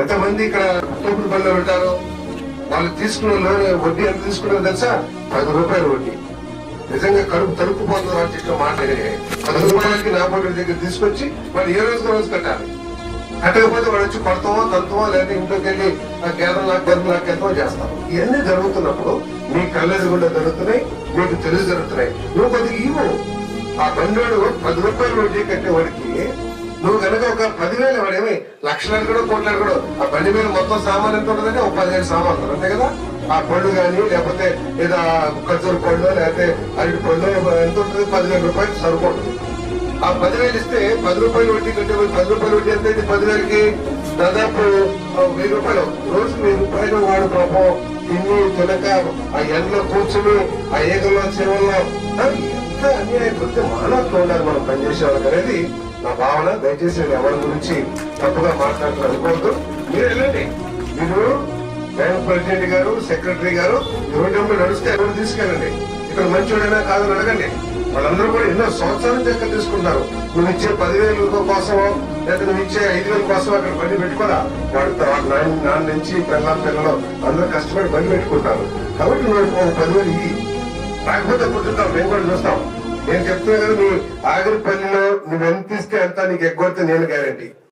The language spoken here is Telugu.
ఎంతమంది ఇక్కడ తూపుడు పనిలో పెట్టారు వాళ్ళు తీసుకున్న లోన్ వడ్డీ ఎంత తీసుకున్నారో తెలుసా? పది రూపాయలు వడ్డీ. నిజంగా కడుపు తడుపుపోతుంది వాళ్ళు చెప్పిన మాట పది రూపాయలకి నా పొడి దగ్గర తీసుకొచ్చి వాళ్ళు ఏ రోజు రోజు కట్టాలి. కట్టకపోతే వాడు వచ్చి కొడతామో తంతమో లేదా ఇంట్లోకి వెళ్ళి ఆ గేదం నాకు గేదం నాకు ఎంతో చేస్తాను ఇవన్నీ జరుగుతున్నప్పుడు మీ కళ్ళెదుగుండా జరుగుతున్నాయి మీకు తెలుసు జరుగుతున్నాయి. నువ్వు కొద్దిగా ఇవ్వు. ఆ బండివాడు పది రూపాయలు వడ్డీ కట్టేవాడికి నువ్వు కనుక ఒక పదివేలు వాడేమి లక్షలు కూడా కోట్లు కూడా ఆ బండి మీద మొత్తం సామాన్ ఎంత ఉంటుందంటే ఒక పదిహేను సామాన్లు అంతే కదా? ఆ పళ్ళు కానీ లేకపోతే ఏదో ఖర్జూర పళ్ళు లేకపోతే అరటి పళ్ళు ఎంత ఉంటుంది? పదివేల రూపాయలు సరిపోతుంది ఆ పదివేలు ఇస్తే పది రూపాయలు వడ్డీ కట్టే పది రూపాయలు వడ్డీ ఎంత అయితే పదివేలకి దాదాపు వెయ్యి రూపాయలు. రోజు వెయ్యి రూపాయలు వాడు పాపం తిని తినక ఆ ఎండలో కూర్చుని ఆ ఏగల్లో చెవుల్లో ఎంత అన్యాయం కొద్దిగా మానవత్వం ఉండాలి మనం పనిచేసే వాళ్ళకి అనేది నా భావన దయచేసి నేను ఎవరి గురించి తప్పుగా మాట్లాడుతూ అనుకోవద్దు. మీరు వెళ్ళండి. మీరు బ్యాంక్ ప్రెసిడెంట్ గారు సెక్రటరీ గారు ఎవరి నడుస్తే నడిస్తే ఎవరు తీసుకెళ్ళండి? ఇక్కడ మంచోడైనా కాదని అడగండి. వాళ్ళందరూ కూడా ఎన్నో సంవత్సరాల నుంచి తీసుకుంటారు నువ్వు ఇచ్చే పదివేలు కోసమో లేదా నువ్వు ఇచ్చే ఐదు వేల కోసం అక్కడ బండి పెట్టుకోరా? వాడు నాన్న నాన్న నుంచి పిల్లల పిల్లలు అందరూ కష్టపడి బండి పెట్టుకుంటారు. కాబట్టి నువ్వు పదివేలు ఇవి రాకపోతే పుట్టుతాం మేము కూడా చూస్తాం. నేను చెప్తున్నా కదా నువ్వు ఆఖరి పనిలో నువ్వు ఎంత ఇస్తే ఎంత నీకు ఎగ్గొడితే నేను గ్యారంటీ